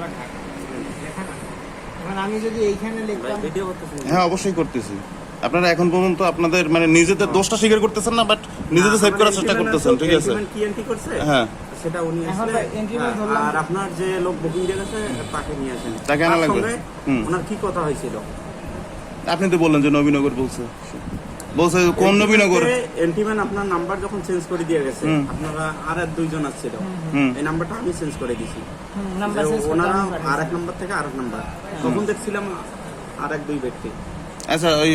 সাবার ঢাকা লেখা না এখন আমি যদি এইখানে লিখতাম হ্যাঁ অবশ্যই করতেছি। আপনারা এখন পর্যন্ত আপনাদের মানে নিজেদের দোষটা স্বীকার করতেছেন না বাট নিজেদের সেভ করার চেষ্টা করতেছেন ঠিক আছে? কি এন্ট্রি করছে? হ্যাঁ। সেটা উনি। আর আপনার যে লোক বুকিং দিয়ে গেছে তাকে নিয়ে আসেন। তাকে আনা লাগবে। হুম। ওনার কি কথা হয়েছিল? আপনি তো বললেন যে নবীনগর বলছে। বলছে কোন নবীনগর? এন্টিম্যান আপনার নাম্বার যখন চেঞ্জ করে দিয়ে গেছে আপনারা আর এক দুইজন আসছিল। এই নাম্বারটা আমি চেঞ্জ করে দিছি। ওনারা আর এক নাম্বার থেকে আর এক নাম্বার তখন দেখছিলাম আর এক দুই ব্যক্তি। আচ্ছা ওই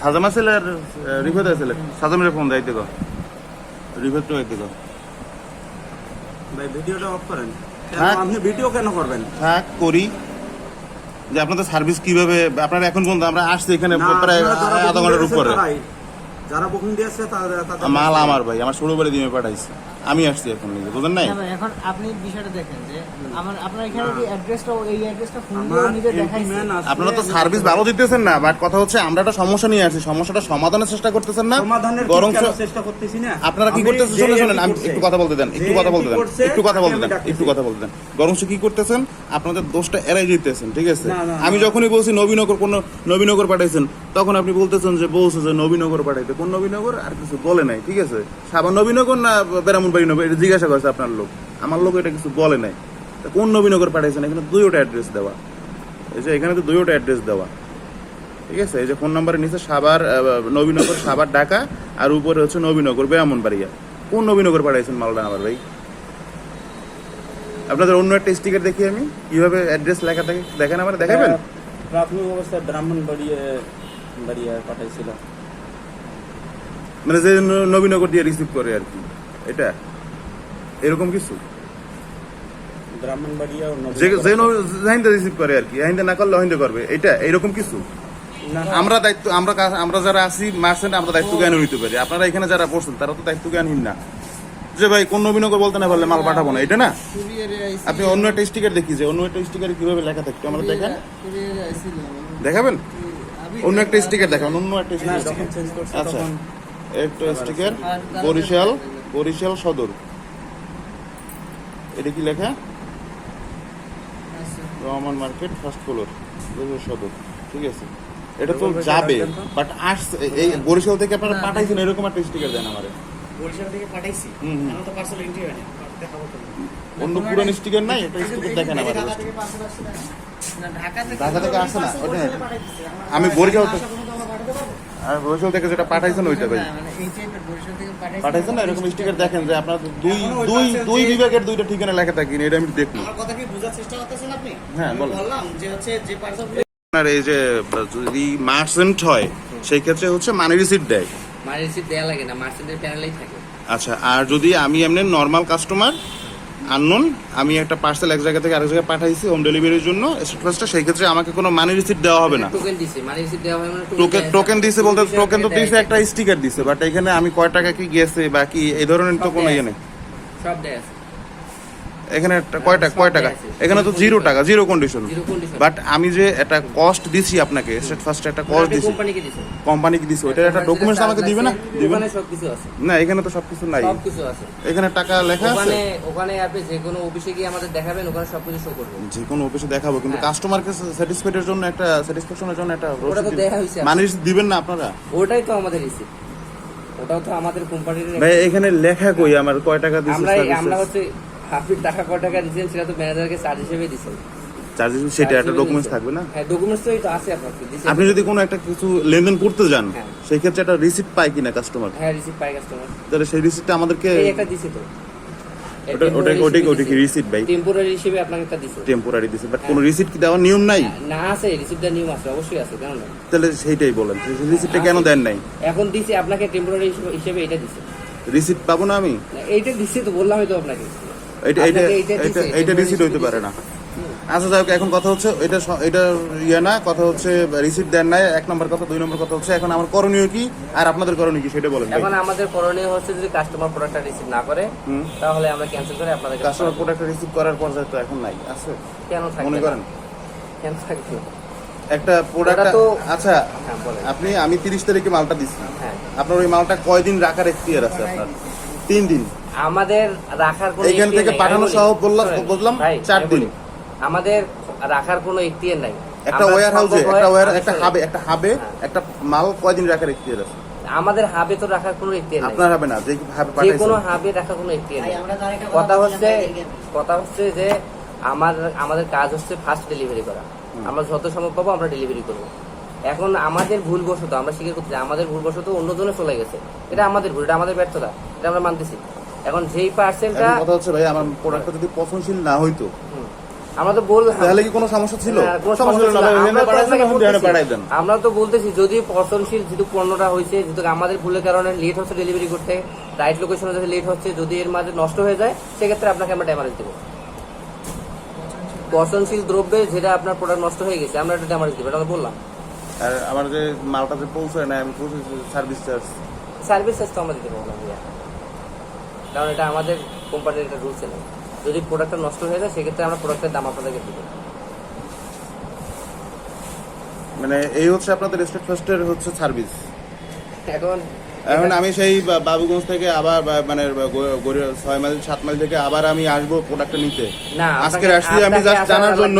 সাজামা ছেলে আর রিফাত ছেলে সাজামের ফোন দেয় দেখো। রিফাত তো দেখো। ভাই ভিডিওটা অফ করেন। হ্যাঁ। আপনি ভিডিও কেন করবেন? থাক করি। যে আপনাদের সার্ভিস কীভাবে আপনারা এখন পর্যন্ত আমরা আসছি এখানে প্রায় আধা ঘণ্টার উপরে। যারা বুকিং দিয়েছে মাল আমার ভাই আমার ষোলো বলে দিয়ে পাঠাইছে। আমি আসছি এখন নিজে বুঝেন নাই? এখন আপনি বিষয়টা দেখেন যে আমার আপনার এখানে। যে অ্যাড্রেসটা এই অ্যাড্রেসটা ফোন দিয়ে নিজে দেখাইছে। এন্টিম্যান আসলে আপনারা তো সার্ভিস ভালো দিতেছেন না বাট কথা হচ্ছে আমরা একটা সমস্যা নিয়ে আসছি সমস্যাটা সমাধানের চেষ্টা করতেছেন না সমাধানের বরং চেষ্টা করতেছি না? আপনারা কি করতেছেন শুনে শুনেন আমি একটু কথা বলতে দেন একটু কথা বলতে দেন একটু কথা বলতে দেন একটু কথা বলতে দেন। বরং কি করতেছেন? আপনাদের দোষটা এড়াই দিতেছেন ঠিক আছে? আমি যখনই বলছি নবীনগর কোন নবীনগর পাঠাইছেন তখন আপনি বলতেছেন যে বলছে যে নবীনগর পাঠাইতে। কোন নবীনগর? আর কিছু বলে নাই ঠিক আছে? সাবান নবীনগর না বেরামুনবাড়ি নবী এটা জিজ্ঞাসা করছে আপনার লোক। আমার লোক এটা কিছু বলে নাই। তা কোন নবীনগর পাঠিয়েছেন এখানে দুইটা অ্যাড্রেস দেওয়া। এই যে এখানে তো দুইটা অ্যাড্রেস দেওয়া। ঠিক আছে? এই যে ফোন নাম্বারের নিচে সাবার নবীনগর সাবার ঢাকা আর উপরে হচ্ছে নবীনগর ব্রাহ্মণবাড়িয়া। কোন নবীনগর পাঠাইছেন মালদা আমার ভাই? আপনাদের অন্য একটা স্টিকার দেখি আমি। কীভাবে অ্যাড্রেস লেখা থাকে দেখেন আমার দেখাবেন? প্রাথমিক অবস্থায় ব্রাহ্মণ বাড়িয়ে বাড়িয়ে পাঠাইছিল। মানে যে নবীনগর দিয়ে রিসিভ করে আর কি। এটা? এরকম কিছু? জাহিন্দা রিসিভ করে আর কি জাহিন্দা না করলে অহিন্দা করবে। এটা এরকম কিছু? আমরা দায়িত্ব আমরা আমরা যারা আছি মার্চেন্ট আমরা দায়িত্ব জ্ঞান নিতে পারি। আপনারা এখানে যারা পড়ছেন তারা তো দায়িত্ব জ্ঞানহীন না। যে ভাই কোন নবীনগর বলতে না পারলে মাল পাঠাবো না। এটা না? আপনি অন্য একটা স্টিকার দেখি যে অন্য একটা স্টিকারে কীভাবে লেখা থাকতো? আমরা দেখেন। দেখাবেন? অন্য একটা স্টিকার দেখান অন্য একটা আচ্ছা একটা স্টিকার বরিশাল। বরিশাল সদর। এটা কি লেখা। Rahman market first floor Barishal Sadar. ঠিক আছে। এটা তো যাবে বাট আসছে এই বরিশাল থেকে আপনারা পাঠাইছেন এরকম একটা স্টিকার দেন আমারে। বরিশাল থেকে পাঠাইছি। আমার তো পার্সেল এন্ট্রি হয়নি অন্য পুরান স্টিকার নাই একটা স্টিকার দেখেন আমার ঢাকা থেকে থেকে থেকে আসে না, আমি বরিশাল আর বরিশাল থেকে যেটা পাঠাইছেন ওইটা ভাই মানে। পাঠাইছেন না? এরকম স্টিকার দেখেন যে আপনার দুই দুই দুই বিভাগের দুইটা ঠিকানা লেখা থাকি এটা আমি দেখব। আমার কথা কি বোঝার চেষ্টা করতেছেন আপনি? হ্যাঁ, বললাম যে হচ্ছে যে আপনার এই যে যদি মার্চেন্ট হয় সেই ক্ষেত্রে হচ্ছে মানি রিসিট দেয়। মারি রিসিপ্ট দেওয়া লাগে না মার্চেন্টের প্যানেলেই থাকে। আচ্ছা আর যদি আমি এমনি নর্মাল কাস্টমার আননোন আমি একটা পার্সেল এক জায়গা থেকে আরেক জায়গায় পাঠাইছি হোম ডেলিভারির জন্য। ফার্স্টে সেই ক্ষেত্রে আমাকে কোনো মানি রিসিট দেওয়া হবে না। টোকেন দিছে মানি রিসিপ্ট দেওয়া হয় মানে টোকেন টোকেন দিছে বলতে টোকেন তো দিছে একটা স্টিকার দিছে বাট এখানে আমি কয় টাকা কি গেছে বাকি এই ধরনের তো কোনো ইয়ে নেই। সব দেয় আছে। এখানে একটা কয় টাকা কয় টাকা। এখানে তো জিরো টাকা জিরো কন্ডিশন বাট আমি যে একটা কস্ট দিছি আপনাকে ফার্স্ট একটা কস্ট দিছি। কোম্পানিকে দিছে? ওটার একটা ডকুমেন্টস আমাকে দিবে না? দিবে না? না এখানে তো সবকিছু নাই। সব কিছু আছে। এখানে টাকা লেখা আছে। ওখানে ওখানে আপনি যে কোনো অফিসে গিয়ে আমাদের দেখাবেন ওখানে সব কিছু শো করবে। যে কোনো অফিসে দেখাবো কিন্তু হ্যাঁ। কাস্টমারকে স্যাটিসফাইডের জন্য একটা স্যাটিসফ্যাকশনের জন্য একটা ওটা তো দেয়া হয়েছে মানে দিবেন না আপনারা? ওটাই তো আমাদের রিসিপ্ট ওটাও তো আমাদের কোম্পানির ভাই এখানে লেখা কই? আমার কয় টাকা দিছি আমরা আমরা হচ্ছে আপনি টাকা টাকা সেটা তো ম্যানেজারকে চার্জ হিসেবে দিচ্ছেন চার্জেস সেটা একটা ডকুমেন্টস থাকবে না? হ্যাঁ ডকুমেন্টস তো আছে আপনার আপনি যদি কোনো একটা কিছু লেনদেন করতে যান হ্যাঁ। সেই ক্ষেত্রে একটা রিসিপ্ট পায় কিনা কাস্টমার হ্যাঁ রিসিপ্ট পাই কাস্টমার তাহলে সেই রিসিপ্টটা আমাদেরকে এই একটা দিছে তো। ওটা ওটা ওটা ওটা কি রিসিপ্ট ভাই? টেম্পোরারি হিসেবে আপনাকে একটা দিছে। টেম্পোরারি দিছে বাট কোনো কি দেওয়ার নিয়ম নাই? না আছে নিয়ম আছে অবশ্যই আছে কেন না তাহলে সেইটাই বলেন কেন দেন নাই? এখন দিছে আপনাকে টেম্পোরারি হিসেবে এটা দিছে। পাবো না আমি? না, এইটা দিছে তো বললামই তো আপনাকে। এটা এটা এটা রিসিপ্ট হইতে পারে না। আচ্ছা যাই এখন কথা হচ্ছে এটা এটা ইয়ে না কথা হচ্ছে রিসিপ্ট দেন নাই এক নম্বর কথা দুই নম্বর কথা হচ্ছে এখন আমার করণীয় কি আর আপনাদের করণীয় কি সেটা বলেন এখন আমাদের করণীয় হচ্ছে যদি কাস্টমার প্রোডাক্টটা রিসিভ না করে। তাহলে আমরা ক্যান্সেল করে আপনাদের কাস্টমার প্রোডাক্ট রিসিভ করার পর্যায়ে তো এখন নাই আছে? কেন থাকবে মনে করেন? কেন থাকবে? একটা প্রোডাক্ট আচ্ছা হ্যাঁ আপনি আমি তিরিশ তারিখে মালটা দিচ্ছি হ্যাঁ। আপনার ওই মালটা কয়দিন রাখার এখতিয়ার আছে আপনার? তিন দিন। আমাদের রাখার কোনো এইখান ইয়ে থেকে পাঠানো সহ বললাম বললাম চার দিন। আমাদের রাখার কোনো এখতিয়ার নাই। একটা ওয়্যার হাউসে একটা ওয়্যার একটা হাবে একটা হাবে হ্যাঁ। একটা মাল কয়দিন রাখার এখতিয়ার আছে? আমাদের হাবে তো রাখার কোনো এখতিয়ার নাই। আপনার হবে না যে হাবে যে কোনো হাবে রাখার কোনো এখতিয়ার ভাই, নেই। কথা হচ্ছে কথা হচ্ছে যে আমার আমাদের কাজ হচ্ছে ফার্স্ট ডেলিভারি করা। আমরা যত সম্ভব পাবো আমরা ডেলিভারি করব। এখন আমাদের ভুলবশত আমরা স্বীকার করতে চাই, আমাদের ভুলবশত অন্য জনে চলে গেছে। এটা আমাদের ভুল এটা আমাদের ব্যর্থতা এটা আমরা মানতেছি। এখন যেই পার্সেলটা কথা হচ্ছে ভাই আমার প্রোডাক্টটা যদি পছন্দশীল না হইতো আমরা তো বল তাহলে কি কোনো সমস্যা ছিল? আমরা তো বলতেছি। যদি পচনশীল যেহেতু পণ্যটা হয়েছে যেহেতু আমাদের ভুলের কারণে লেট হচ্ছে ডেলিভারি করতে রাইট লোকেশনে যদি লেট হচ্ছে যদি এর মাঝে নষ্ট হয়ে যায় সেক্ষেত্রে আপনাকে আমরা ড্যামারেজ দেবো। পচনশীল দ্রব্যে যেটা আপনার প্রোডাক্ট নষ্ট হয়ে গেছে আমরা এটা ড্যামারেজ দেবো এটা বললাম। আর আমার যে মালটা যে পৌঁছায় না আমি পৌঁছে সার্ভিস চার্জ সার্ভিস চার্জ তো আমরা দিতে পারব না ভাইয়া। কারণ এটা আমাদের কোম্পানির একটা রুলস নেই। যদি প্রোডাক্টটা নষ্ট হয়ে যায় সেক্ষেত্রে আমরা প্রোডাক্টের দাম আপনাদেরকে দেবো। মানে এই হচ্ছে আপনাদের স্টেট ফার্স্টের হচ্ছে সার্ভিস এখন এখন আমি সেই বাবুগঞ্জ থেকে আবার মানে ছয় মাইল সাত মাইল থেকে আবার আমি আসব প্রোডাক্টটা নিতে। আজকে আসছি আমি জাস্ট জানার জন্য।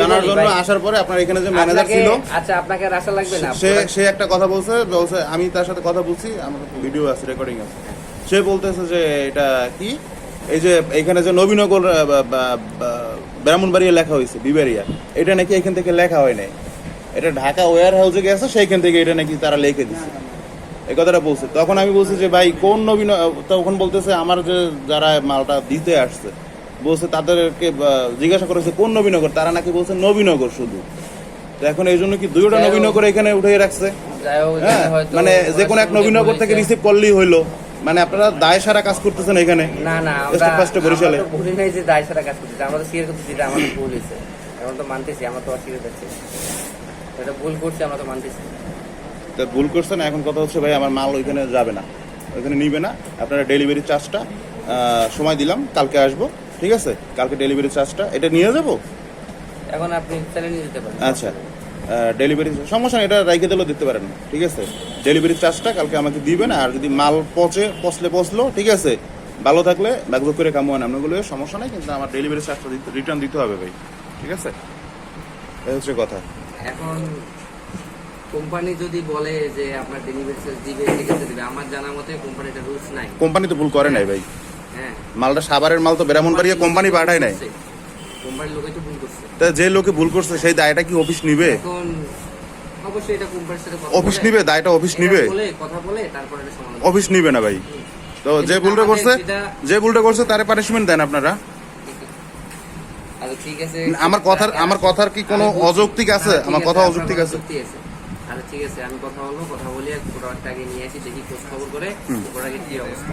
জানার জন্য আসার পরে আপনার এখানে যে ম্যানেজার ছিল আচ্ছা আপনাকে আর আশা লাগবে না। সে সে একটা কথা বলছে বলছে আমি তার সাথে কথা বলছি আমার ভিডিও আছে রেকর্ডিং আছে। সে বলতেছে যে এটা কি? এই যে এখানে যে নবীনগর ব্রাহ্মণবাড়িয়া লেখা হয়েছে বিবারিয়া। এটা নাকি এখান থেকে লেখা হয় নাই। এটা ঢাকা ওয়ার হাউসে গেছে সেইখান থেকে এটা নাকি তারা লিখে দিচ্ছে এই কথাটা বলছে। তখন আমি বলছি যে ভাই কোন নবীন তখন বলতেছে আমার যে যারা মালটা দিতে আসছে। বলছে তাদেরকে জিজ্ঞাসা করেছে কোন নবীনগর? তারা নাকি বলছে নবীনগর শুধু। তো এখন এই জন্য কি দুইটা নবীনগর এখানে উঠে রাখছে? হ্যাঁ মানে যে কোনো এক নবীনগর থেকে। রিসিভ করলেই হইল। মানে আপনারা দায় সারা কাজ করতেছেন এখানে। না না আমরা বরিশালে। ভুলি নাই যে দায় সারা কাজ করতেছি। আমরা তো স্বীকার করতেছি এটা আমাদের ভুল হয়েছে। এখন তো মানতেছি আমরা তো অস্বীকার করছি এটা ভুল করছি আমরা তো মানতেছি। তা ভুল করছেন এখন কথা হচ্ছে ভাই আমার মাল ওইখানে যাবে না ওইখানে নিবে না। আপনারা ডেলিভারি চার্জটা সময় দিলাম কালকে আসব ঠিক আছে? কালকে ডেলিভারি চার্জটা এটা নিয়ে যাব? এখন আপনি চালিয়ে নিয়ে যেতে পারেন। আচ্ছা ডেলিভারি সমস্যা নেই, এটা রাইখে দিলেও দিতে পারেন ঠিক আছে? ডেলিভারি চার্জটা কালকে আমাকে দিবেন আর যদি মাল পচে পচলে পচলো ঠিক আছে? ভালো থাকলে ব্যাগযোগ করে কামো না আপনাগুলো সমস্যা নেই কিন্তু আমার ডেলিভারি চার্জটা রিটার্ন দিতে হবে ভাই ঠিক আছে? এই হচ্ছে কথা। এখন কোম্পানি যদি বলে যে আপনার ডেলিভারি চার্জ দিবে দিবে। আমার জানা মতে কোম্পানিটা রুলস নাই। কোম্পানি তো ভুল করে নাই ভাই। হ্যাঁ। মালটা সাভারের মাল তো ব্রাহ্মণবাড়িয়া কোম্পানি পাঠায় নাই। কোম্পানির লোকই তো ভুল করছে। তা যে লোকে ভুল করছে সেই দায়টা কি অফিস নিবে? এখন অবশ্যই এটা কোম্পানির সাথে কথা অফিস নিবে দায়টা অফিস নিবে। বলে কথা বলে তারপরে এটা সমাধান অফিস নিবে না ভাই। তো যে ভুলটা করছে যে ভুলটা করছে তারে পানিশমেন্ট দেন আপনারা। আচ্ছা ঠিক আছে। আমার কথার আমার কথার কি কোনো অযৌক্তিক আছে? হ্যাঁ, আমার কথা অযৌক্তিক আছে। ঠিক আছে আমি কথা বলব কথা বলে প্রোডাক্টটা আগে নিয়ে আসি দেখি খোঁজ খবর করে প্রোডাক্টের কি অবস্থা।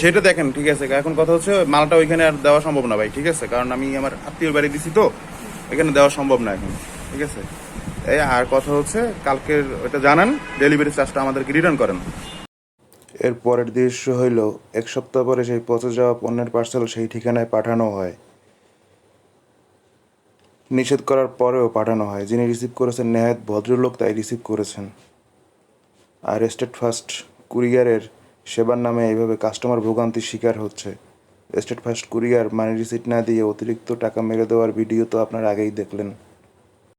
সেটা দেখেন ঠিক আছে এখন কথা হচ্ছে মালটা ওইখানে আর দেওয়া সম্ভব না ভাই ঠিক আছে কারণ আমি আমার আত্মীয় বাড়ি দিছি তো এখানে দেওয়া সম্ভব না এখন ঠিক আছে। এই আর কথা হচ্ছে কালকের ওটা জানান ডেলিভারি চার্জটা আমাদেরকে রিটার্ন করেন। এর পরের দৃশ্য হইল এক সপ্তাহ পরে সেই পচে যাওয়া পণ্যের পার্সেল সেই ঠিকানায় পাঠানো হয়। নিষেধ করার পরেও পাঠানো হয়। যিনি রিসিভ করেছেন নেহায়ত ভদ্রলোক তাই রিসিভ করেছেন। আর স্টেট ফার্স্ট কুরিয়ারের সেবার নামে এইভাবে কাস্টমার ভোগান্তির শিকার হচ্ছে। State first courier money receipt না দিয়ে অতিরিক্ত টাকা মেরে দেওয়ার ভিডিও তো আপনারা আগেই দেখলেন।